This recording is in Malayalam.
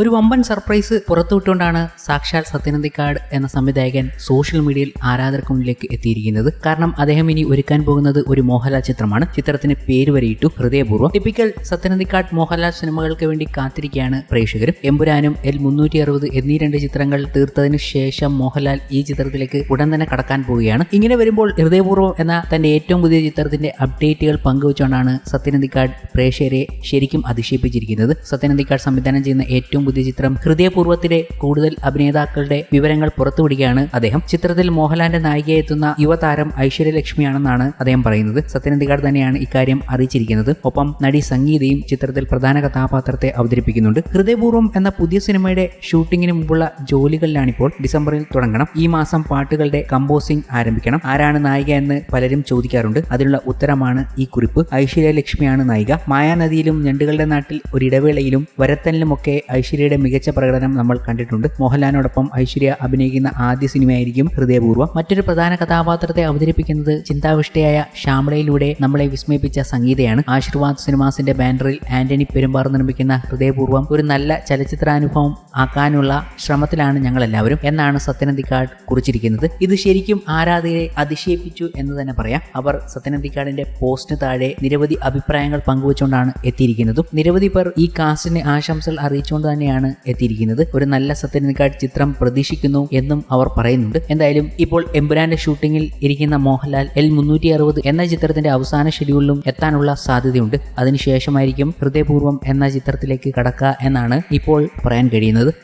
ഒരു വമ്പൻ സർപ്രൈസ് പുറത്തുവിട്ടുകൊണ്ടാണ് സാക്ഷാൽ സത്യനന്ദിക്കാട് എന്ന സംവിധായകൻ സോഷ്യൽ മീഡിയയിൽ ആരാധകർക്ക് മുന്നിലേക്ക് എത്തിയിരിക്കുന്നത്. കാരണം അദ്ദേഹം ഇനി ഒരുക്കാൻ പോകുന്നത് ഒരു മോഹൻലാൽ ചിത്രമാണ്. ചിത്രത്തിന് പേര് വരെയിട്ടു ഹൃദയപൂർവം. ടിപ്പിക്കൽ സത്യനന്ദിക്കാട് മോഹൻലാൽ സിനിമകൾക്ക് വേണ്ടി കാത്തിരിക്കുകയാണ് പ്രേക്ഷകർ എമ്പുരാനും എൽ മുന്നൂറ്റി അറുപത് എന്നീ രണ്ട് ചിത്രങ്ങൾ തീർത്തതിന് ശേഷം മോഹൻലാൽ ഈ ചിത്രത്തിലേക്ക് ഉടൻ തന്നെ കടക്കാൻ പോവുകയാണ്. ഇങ്ങനെ വരുമ്പോൾ ഹൃദയപൂർവം എന്ന തന്റെ ഏറ്റവും പുതിയ ചിത്രത്തിന്റെ അപ്ഡേറ്റുകൾ പങ്കുവച്ചുകൊണ്ടാണ് സത്യനന്ദിക്കാട് പ്രേക്ഷകരെ ശരിക്കും അതിശയിപ്പിച്ചിരിക്കുന്നത്. സത്യനന്ദിക്കാട് സംവിധാനം ചെയ്യുന്ന ഏറ്റവും പുതിയ ചിത്രം ഹൃദയപൂർവത്തിലെ കൂടുതൽ അഭിനേതാക്കളുടെ വിവരങ്ങൾ പുറത്തുവിടുകയാണ് അദ്ദേഹം. ചിത്രത്തിൽ മോഹൻലാലിന്റെ നായികയെ എത്തുന്ന യുവതാരം ഐശ്വര്യലക്ഷ്മിയാണെന്നാണ് അദ്ദേഹം പറയുന്നത്. സത്യനന്ദിക്കാട് തന്നെയാണ് ഇക്കാര്യം അറിയിച്ചിരിക്കുന്നത്. ഒപ്പം നടി സംഗീതയും ചിത്രത്തിൽ പ്രധാന കഥാപാത്രത്തെ അവതരിപ്പിക്കുന്നുണ്ട്. ഹൃദയപൂർവം എന്ന പുതിയ സിനിമയുടെ ഷൂട്ടിങ്ങിന് മുമ്പുള്ള ജോലികളിലാണിപ്പോൾ ഡിസംബറിൽ തുടങ്ങണം. ഈ മാസം പാട്ടുകളുടെ കമ്പോസിംഗ് ആരംഭിക്കണം. ആരാണ് നായിക എന്ന് പലരും ചോദിക്കാറുണ്ട്. അതിനുള്ള ഉത്തരമാണ് ഈ കുറിപ്പ്. ഐശ്വര്യ ലക്ഷ്മിയാണ് നായിക. മായാനദിയിലും ഞണ്ടുകളുടെ നാട്ടിൽ ഒരിടവേളയിലും വരത്തനിലുമൊക്കെ ഐശ്വര്യയുടെ മികച്ച പ്രകടനം നമ്മൾ കണ്ടിട്ടുണ്ട്. മോഹൻലാലിനോടൊപ്പം ഐശ്വര്യ അഭിനയിക്കുന്ന ആദ്യ സിനിമയായിരിക്കും ഹൃദയപൂർവം. മറ്റൊരു പ്രധാന കഥാപാത്രത്തെ അവതരിപ്പിക്കുന്നത് ചിന്താവിഷ്ടയായ ശ്യാമളയിലൂടെ നമ്മളെ വിസ്മയിപ്പിച്ച സംഗീതയാണ്. ആശീർവാദ് സിനിമാസിന്റെ ബാനറിൽ ആന്റണി പെരുമ്പാർ നിർമ്മിക്കുന്ന ഹൃദയപൂർവം ഒരു നല്ല ചലച്ചിത്രാനുഭവം ആക്കാനുള്ള ശ്രമത്തിലാണ് ഞങ്ങൾ എല്ലാവരും എന്നാണ് സത്യനന്ദിക്കാട് കുറിച്ചിരിക്കുന്നത്. ഇത് ശരിക്കും ആരാധകരെ അതിശയിപ്പിച്ചു എന്ന് തന്നെ പറയാം. അവർ സത്യനന്ദിക്കാടിന്റെ പോസ്റ്റിന് താഴെ നിരവധി അഭിപ്രായങ്ങൾ പങ്കുവച്ചുകൊണ്ടാണ് എത്തിയിരിക്കുന്നതും. നിരവധി പേർ ഈ കാസ്റ്റിന് ആശംസകൾ അറിയിച്ചുകൊണ്ട് തന്നെയാണ് എത്തിയിരിക്കുന്നത്. ഒരു നല്ല സത്യനന്ദിക്കാട് ചിത്രം പ്രതീക്ഷിക്കുന്നു എന്നും അവർ പറയുന്നുണ്ട്. എന്തായാലും ഇപ്പോൾ എമ്പുരാന്റെ ഷൂട്ടിങ്ങിൽ ഇരിക്കുന്ന മോഹൻലാൽ എൽ മുന്നൂറ്റി അറുപത് എന്ന ചിത്രത്തിന്റെ അവസാന ഷെഡ്യൂളിലും എത്താനുള്ള സാധ്യതയുണ്ട്. അതിനുശേഷമായിരിക്കും ഹൃദയപൂർവം എന്ന ചിത്രത്തിലേക്ക് കടക്കുക എന്നാണ് ഇപ്പോൾ പറയാൻ കഴിയുന്നത്.